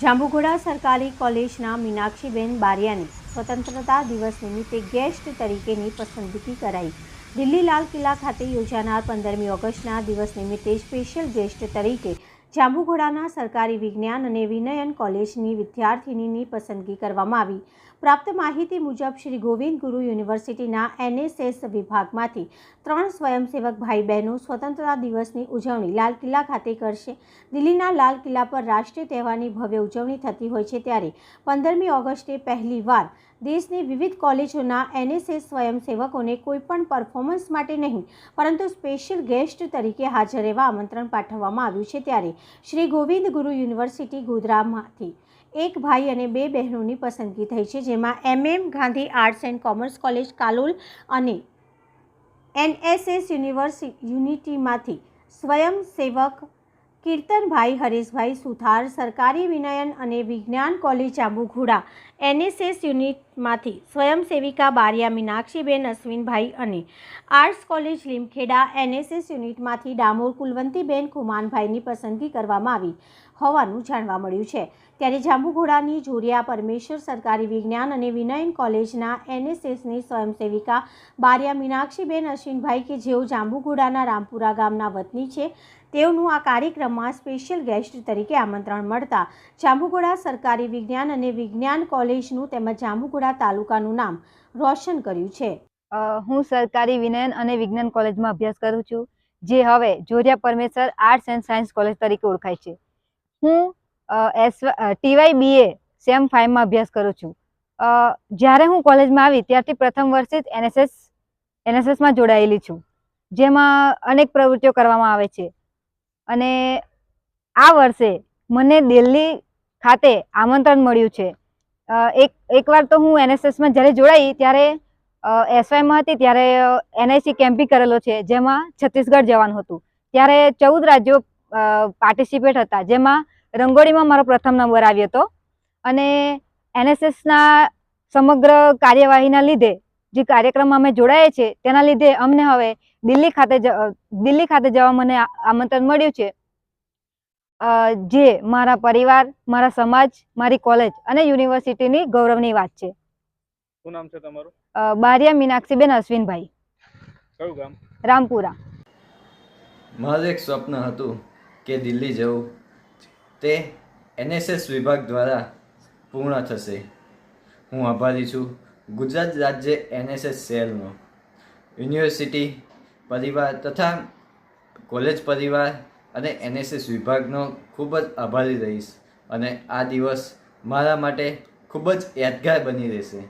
જાંબુઘોડા સરકારી કોલેજના મીનાક્ષીબેન બારિયાની સ્વતંત્રતા દિવસ નિમિત્તે ગેસ્ટ તરીકેની પસંદગી કરાઈ. દિલ્હી લાલ કિલ્લા ખાતે યોજાનાર પંદરમી ઓગસ્ટના દિવસ નિમિત્તે સ્પેશિયલ ગેસ્ટ તરીકે જાંબુઘોડાના સરકારી વિજ્ઞાન અને વિનયન કોલેજની વિદ્યાર્થિનીની પસંદગી કરવામાં આવી. પ્રાપ્ત માહિતી મુજબ, શ્રી ગોવિંદ ગુરુ યુનિવર્સિટીના એનએસએસ વિભાગમાંથી ત્રણ સ્વયંસેવક ભાઈ બહેનો સ્વતંત્રતા દિવસની ઉજવણી લાલ કિલ્લા ખાતે કરશે. દિલ્હીના લાલ કિલ્લા પર રાષ્ટ્રીય તહેવારની ભવ્ય ઉજવણી થતી હોય છે ત્યારે પંદરમી ઓગસ્ટે પહેલીવાર દેશની વિવિધ કોલેજોના એનએસએસ સ્વયંસેવકોને કોઈપણ પરફોર્મન્સ માટે નહીં, પરંતુ સ્પેશિયલ ગેસ્ટ તરીકે હાજર રહેવા આમંત્રણ પાઠવવામાં આવ્યું છે ત્યારે શ્રી ગોવિંદ ગુરુ યુનિવર્સિટી ગોધરામાંથી. એક ભાઈ અને બે બહેનોની પસંદગી થઈ છે, જેમાં MM Gandhi arts and commerce college, Kalol અને એનએસએસ યુનિવર્સિ, યુનિટીમાંથી સ્વયંસેવક કીર્તનભાઈ, હરેશભાઈ સુથાર, સરકારી વિનયન અને વિજ્ઞાન કોલેજ આબુઘોડા, એનએસએસ યુનિટમાંથી સ્વયંસેવિકા બારિયા, મીનાક્ષીબેન, અશ્વિનભાઈ અને આર્ટ્સ કોલેજ લીમખેડા, એનએસએસ યુનિટમાંથી ડામોર કુલવંતીબેન કુમાનભાઈની પસંદગી કરવામાં આવી. હોવાનું જાણવા મળ્યું છે. ત્યારે જાંબુઘોડાની જોરિયા પરમેશ્વર સરકારી વિજ્ઞાન અને વિનયન કોલેજના એનએસએસની સ્વયંસેવિકા બારિયા મીનાક્ષીબેન અશ્વિનભાઈ કે જેઓ જાંબુઘોડાના રામપુરા ગામના વતની છે, તેઓનું આ કાર્યક્રમમાં સ્પેશિયલ ગેસ્ટ તરીકે આમંત્રણ મળતા જાંબુઘોડા સરકારી વિજ્ઞાન અને વિજ્ઞાન કોલેજનું તેમજ જાંબુઘોડા તાલુકાનું નામ રોશન કર્યું છે. હું સરકારી વિનયન અને વિજ્ઞાન કોલેજમાં અભ્યાસ કરું છું, જે હવે Joriya Parmeshwar arts and science college તરીકે ઓળખાય છે. હું એસ ટીવાય બીએ સેમ ફાઇવમાં અભ્યાસ કરું છું. જ્યારે હું કોલેજમાં આવી ત્યારથી પ્રથમ વર્ષે જ એનએસએસ એનએસએસમાં જોડાયેલી છું. જેમાં અનેક પ્રવૃત્તિઓ કરવામાં આવે છે. અને આ વર્ષે મને દિલ્હી ખાતે આમંત્રણ મળ્યું છે. એક, એકવાર તો હું એનએસએસમાં જ્યારે જોડાઈ ત્યારે એસવાયમાં હતી ત્યારે એનઆઈસી કેમ્પી કરેલો છે, જેમાં છત્તીસગઢ જવાનું હતું. ત્યારે ચૌદ રાજ્યો પાર્ટિસિપેટ હતા. જેમાં રંગોળીમાં મારો પ્રથમ નંબર આવ્યો હતો. અને એનએસએસના સમગ્ર કાર્યવાહીના લીધે જે કાર્યક્રમમાં અમે જોડાયા છે તેના લીધે અમને હવે દિલ્હી ખાતે દિલ્હી ખાતે જવા મને આમંત્રણ મળ્યું છે. જે મારા પરિવાર મારા સમાજ મારી કોલેજ અને યુનિવર્સિટીની ગૌરવની વાત છે. શું નામ છે તમારું? બારિયા મીનાક્ષીબેન અશ્વિનભાઈ. કયું ગામ? રામપુરા. મારું એક સ્વપ્ન હતું. કે દિલ્હી જવું. તે એનએસએસ વિભાગ દ્વારા પૂર્ણ થશે. હું આભારી છું. ગુજરાત રાજ્ય એનએસએસ સેલનો યુનિવર્સિટી પરિવાર તથા કોલેજ પરિવાર અને એનએસએસ વિભાગનો ખૂબ જ આભારી રહીશ. અને આ દિવસ મારા માટે ખૂબ જ યાદગાર બની રહેશે.